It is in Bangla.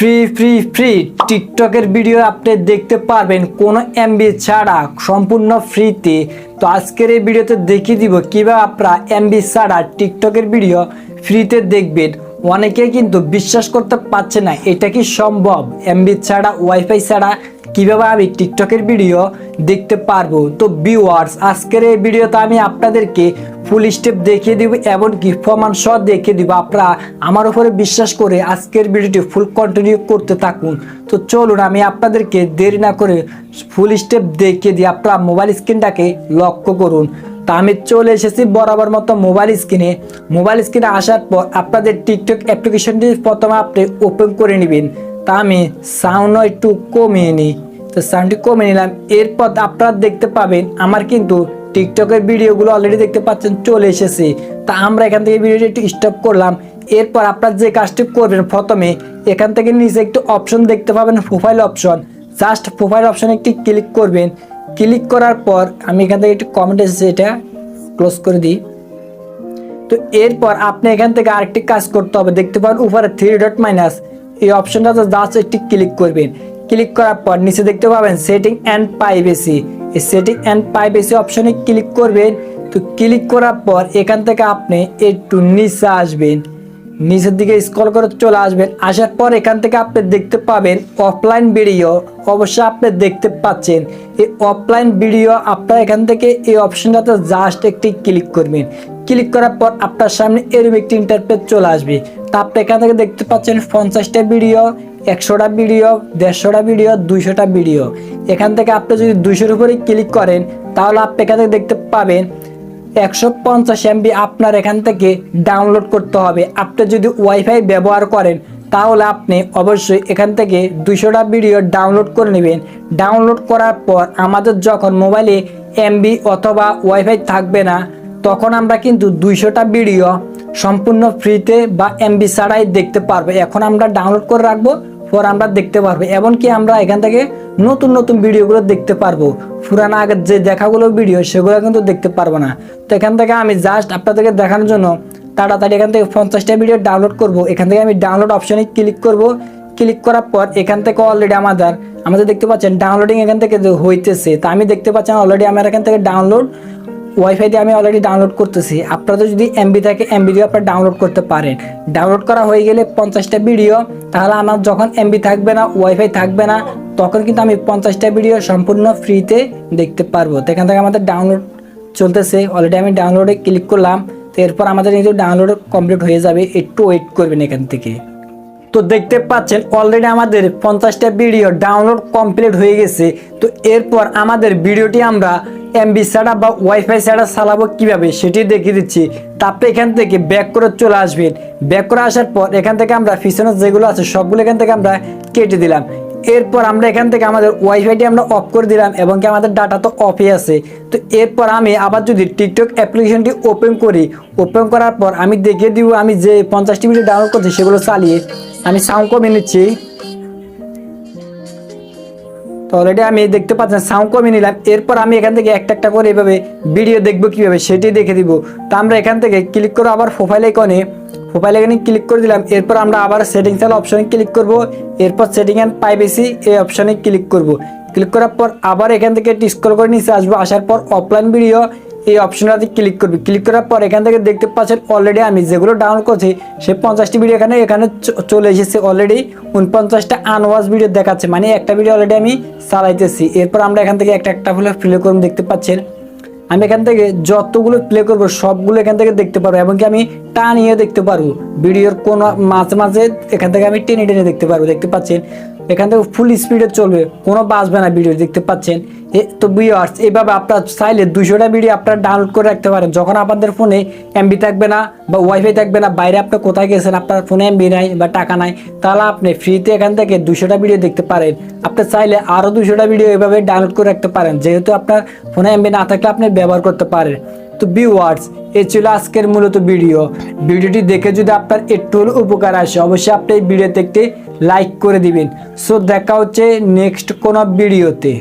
ফ্রি ফ্রি ফ্রি টিকটকের ভিডিও আপনি দেখতে পারবেন। কোনো এমবি ছাড়া, সম্পূর্ণ ফ্রিতে। তো আজকের এই ভিডিওতে দেখিয়ে দিব কীভাবে আপনারা এমবি ছাড়া টিকটকের ভিডিও ফ্রিতে দেখবেন। অনেকে কিন্তু বিশ্বাস করতে পারছে না, এটা কি সম্ভব? এমবি ছাড়া, ওয়াইফাই ছাড়া কীভাবে আমি টিকটকের ভিডিও দেখতে পারব? তো ভিউয়ার্স আজকের এই ভিডিওতে আমি আপনাদেরকে ফুল স্টেপ দেখিয়ে দিব, এমনকি প্রমাণ সহ দেখিয়ে দিব। আপনারা আমার উপরে বিশ্বাস করে আজকের ভিডিওটি ফুল কন্টিনিউ করতে থাকুন। তো চলুন, আমি আপনাদেরকে দেরি না করে ফুল স্টেপ দেখিয়ে দিই। আপনারা মোবাইল স্ক্রিনটাকে লক্ষ্য করুন। তা আমি চলে এসেছি বরাবর মতো মোবাইল স্ক্রিনে মোবাইল স্ক্রিনে আসার পর আপনাদের টিকটক অ্যাপ্লিকেশনটি প্রথমে আপনি ওপেন করে নেবেন। তা আমি সাউন্ডও একটু কমিয়ে নিই। তো সাউন্ডটি কমিয়ে নিলাম। এরপর আপনারা দেখতে পাবেন, আমার কিন্তু টিকটকের ভিডিওগুলো অলরেডি দেখতে পাচ্ছেন, চলে এসেছে। তা আমরা এখান থেকে ভিডিওটি একটু স্টপ করলাম। এরপর আপনারা যে কাজটি করবেন প্রথমে, এখান থেকে নিচে একটু অপশন দেখতে পাবেন প্রোফাইল অপশন জাস্ট প্রোফাইল অপশনে একটি ক্লিক করবেন। ক্লিক করার পর আমি এখান থেকে একটু কমেন্ট এসেছে, এটা ক্লোজ করে দিই। তো এরপর আপনি এখান থেকে আরেকটি কাজ করতে হবে। দেখতে পাবেন উপরে থ্রি ডট মাইনাস এই অপশনটাতে জাস্ট একটি ক্লিক করবেন। ক্লিক করার পর নিচে দেখতে পাবেন সেটিং অ্যান্ড প্রাইভেসি এই সেটিং অ্যান্ড প্রাইভেসি অপশনে ক্লিক করবেন। তো ক্লিক করার পর এখান থেকে আপনি একটু নিচে আসবেন। নিচের দিকে স্ক্রল করে চলে আসবেন। আসার পর এখান থেকে আপনি দেখতে পাবেন অফলাইন ভিডিও অবশ্যই আপনি দেখতে পাচ্ছেন। এই অফলাইন ভিডিও আপনার এখান থেকে এই অপশনটাতে জাস্ট একটি ক্লিক করবেন। ক্লিক করার পর আপনার সামনে এরকম একটি ইন্টারপেজ চলে আসবে। তা আপনি এখান থেকে দেখতে পাচ্ছেন পঞ্চাশটা ভিডিও একশোটা ভিডিও, দেড়শোটা ভিডিও, দুইশোটা ভিডিও। এখান থেকে আপনি যদি দুইশোর উপরে ক্লিক করেন, তাহলে আপনি এখান থেকে দেখতে পাবেন একশো পঞ্চাশ এমবি আপনার এখান থেকে ডাউনলোড করতে হবে। আপনি যদি ওয়াইফাই ব্যবহার করেন, তাহলে আপনি অবশ্যই এখান থেকে দুশোটা ভিডিও ডাউনলোড করে নেবেন। ডাউনলোড করার পর আমাদের যখন মোবাইলে এমবি অথবা ওয়াইফাই থাকবে না, তখন আমরা কিন্তু দুইশোটা ভিডিও সম্পূর্ণ ফ্রিতে বা এমবি ছাড়াই দেখতে পারব। এখন আমরা ডাউনলোড করে রাখব পর আমরা দেখতে পারব। এমনকি আমরা এখান থেকে নতুন নতুন ভিডিওগুলো দেখতে পারব। পুরানো আগের যে দেখাগুলো ভিডিও, সেগুলো কিন্তু দেখতে পারব না। তো এখান থেকে আমি জাস্ট আপনাদেরকে দেখানোর জন্য তাড়াতাড়ি এখান থেকে পঞ্চাশটা ভিডিও ডাউনলোড করব। এখান থেকে আমি ডাউনলোড অপশনে ক্লিক করব। ক্লিক করার পর এখান থেকে অলরেডি আমাদের আমাদের দেখতে পাচ্ছেন ডাউনলোডিং এখান থেকে হইতেছে। তা আমি দেখতে পাচ্ছেন অলরেডি আমার এখান থেকে ডাউনলোড ওয়াইফাই দিয়ে আমি অলরেডি ডাউনলোড করতেছি। আপনাদের যদি এমবি থাকে এমবি দিয়ে আপনারা ডাউনলোড করতে পারেন। ডাউনলোড করা হয়ে গেলে পঞ্চাশটা ভিডিও তাহলে আমার যখন এমবি থাকবে না ওয়াইফাই থাকবে না, তখন কিন্তু আমি পঞ্চাশটা ভিডিও সম্পূর্ণ ফ্রিতে দেখতে পারব। তো এখান থেকে আমাদের ডাউনলোড চলতেছে। অলরেডি আমি ডাউনলোডে ক্লিক করলাম। তো এরপর আমাদের কিন্তু ডাউনলোড কমপ্লিট হয়ে যাবে। একটু ওয়েট করবেন এখান থেকে। তো দেখতে পাচ্ছেন অলরেডি আমাদের পঞ্চাশটা ভিডিও ডাউনলোড কমপ্লিট হয়ে গেছে। তো এরপর আমাদের ভিডিওটি আমরা এমবি ছাড়া বা ওয়াইফাই ছাড়া চালাবো কীভাবে, সেটি দেখিয়ে দিচ্ছি। তারপরে এখান থেকে ব্যাক করে চলে আসবেন। ব্যাক করে আসার পর এখান থেকে আমরা পিছনে যেগুলো আছে, সবগুলো এখান থেকে আমরা কেটে দিলাম। এরপর আমরা এখান থেকে আমাদের ওয়াইফাইটি আমরা অফ করে দিলাম এবং কি আমাদের ডাটা তো অফই আছে। তো এরপর আমি আবার যদি টিকটক অ্যাপ্লিকেশনটি ওপেন করি ওপেন করার পর আমি দেখিয়ে দিব আমি যে পঞ্চাশটি ভিডিও ডাউনলোড করছি সেগুলো চালিয়ে আমি সাউন্ড কমিয়ে নিচ্ছি। তো অলরেডি আমি দেখতে পাচ্ছেন সাউন্ড কমিয়ে নিলাম। এরপর আমি এখান থেকে একটা একটা করে এভাবে ভিডিও দেখব কীভাবে সেটি দেখে দিব। তো আমরা এখান থেকে ক্লিক করে আবার প্রোফাইল আইকনে প্রোফাইল এখানে ক্লিক করে দিলাম, এরপর আমরা আবার সেটিংস অপশনে ক্লিক করব, এরপর সেটিং অ্যান্ড প্রাইভেসি এই অপশনে ক্লিক করব। ক্লিক করার পর আবার এখান থেকে স্ক্রল করে নিচে আসব, আসার পর অফলাইন ভিডিও এই অপশনটাতে ক্লিক করবি। ক্লিক করার পর এখান থেকে দেখতে পাচ্ছেন অলরেডি আমি যেগুলো ডাউনলোড করছি সেই পঞ্চাশটি ভিডিও এখানে এখানে চলে এসেছে অলরেডি উনপঞ্চাশটা আনওয়াজ ভিডিও দেখাচ্ছে মানে একটা ভিডিও অলরেডি আমি চালাইতেছি। এরপর আমরা এখান থেকে একটা একটা হলে প্লে করুন দেখতে পাচ্ছেন আমি এখান থেকে যতগুলো প্লে করব, সবগুলো এখান থেকে দেখতে পারব, এমনকি আমি টানিয়ে দেখতে পারব। ভিডিওর কোনো মাঝে মাঝে এখান থেকে আমি টেনে টেনে দেখতে পারব, দেখতে পাচ্ছেন? এখান থেকে ফুল স্পিডে চলবে। কোনো বাঁচবে না ভিডিও দেখতে পাচ্ছেন? তো ভিউয়ার্স এইভাবে আপনার চাইলে দুশোটা ভিডিও আপনারা ডাউনলোড করে রাখতে পারেন। যখন আপনাদের ফোনে এমবি থাকবে না বা ওয়াইফাই থাকবে না, বাইরে আপনি কোথায় গেছেন, আপনার ফোনে এমবি নাই বা টাকা নাই, তাহলে আপনি ফ্রিতে এখান থেকে দুশোটা ভিডিও দেখতে পারেন। আপনি চাইলে আরও দুশোটা ভিডিও এভাবে ডাউনলোড করে রাখতে পারেন। যেহেতু আপনার ফোনে এমবি না থাকলে আপনি ব্যবহার করতে পারেন। তো ভিউয়ার্স এ ছিল আজকের মূলত ভিডিও ভিডিওটি দেখে যদি আপনার একটু উপকার আসে, অবশ্যই আপনি এই ভিডিওতে একটি লাইক করে দিবেন। সো দেখা হচ্ছে নেক্সট কোনো ভিডিওতে